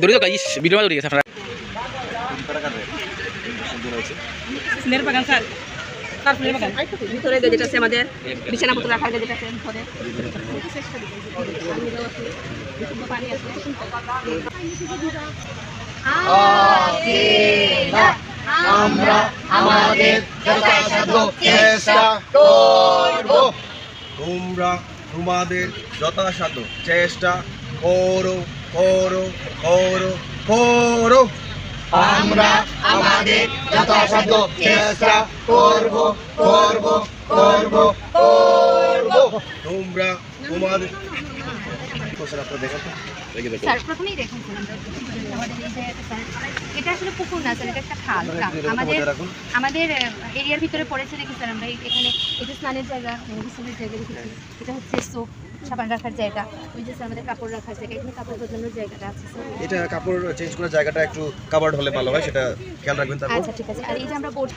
দৌড়ে যাও guys video দৌড়ে গেছে আপনারা ফুলের বাগান স্যার স্যার ফুলের বাগান ভিতরে গেজেট আছে আমাদের বিছানাপত্র রাখার গেজেট আছে ভিতরে পানি আছে আমরা আমাদের যথাসাধ্য চেষ্টা করব তোমরা তোমাদের যথাসাধ্য চেষ্টা করো করো করো করো। আমরা আমাদের যথাসাধ্য চেষ্টা করব করব করব করব। তোমরা তোমাদের কোশ্চেন আপনারা দেখেন স্যার প্রথমেই দেখুন স্যার, স্যার এটা আসলে পুকুর না স্যার এটা একটা খাল। আমাদের আমাদের এরিয়ার ভিতরে পড়েছে দেখি স্যার আমরা এখানে এটা স্নানের জায়গা গোসলের জায়গা এটা হচ্ছে সোপ সাবান রাখার জায়গা। ওই যে স্যার আমাদের কাপড় রাখার জায়গা এখানে কাপড় বদলানোর জায়গাটা আছে স্যার। এটা কাপড় চেঞ্জ করার জায়গাটা একটু কাভার্ড হলে ভালো হয় সেটা খেয়াল রাখবেন তারপর। আচ্ছা ঠিক আছে। আর এই যে আমরা বোর্ড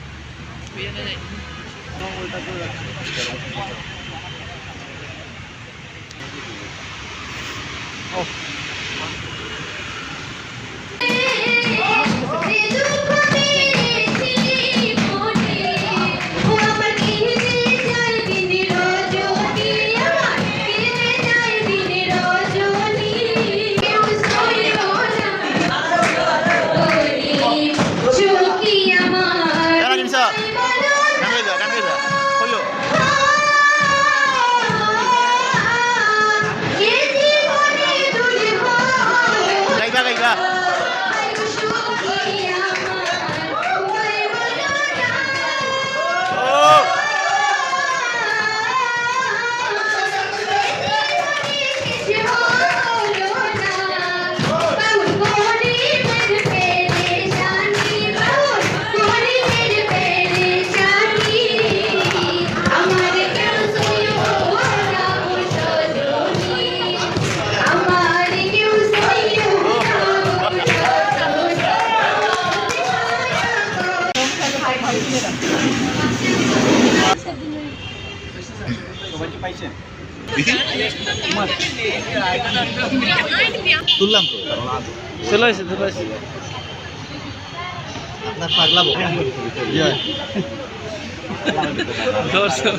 তুললাম তো। চলে আসে চলে আসে আপনার পাগলাবো দর্শক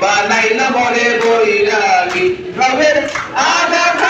বানাইলা মরে বৈরাগী। রবের আধা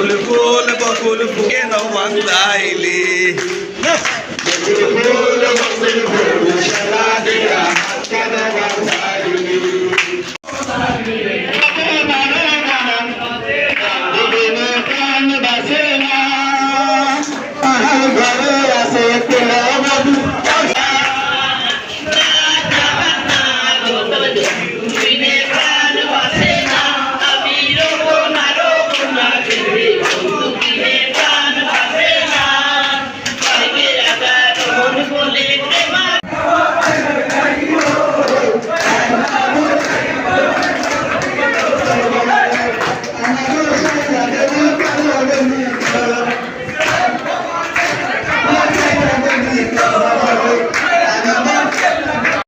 ফুল ফুল বকুল ফুল বকুল ফুল সারা দিয়া কেন বান্ধাইলি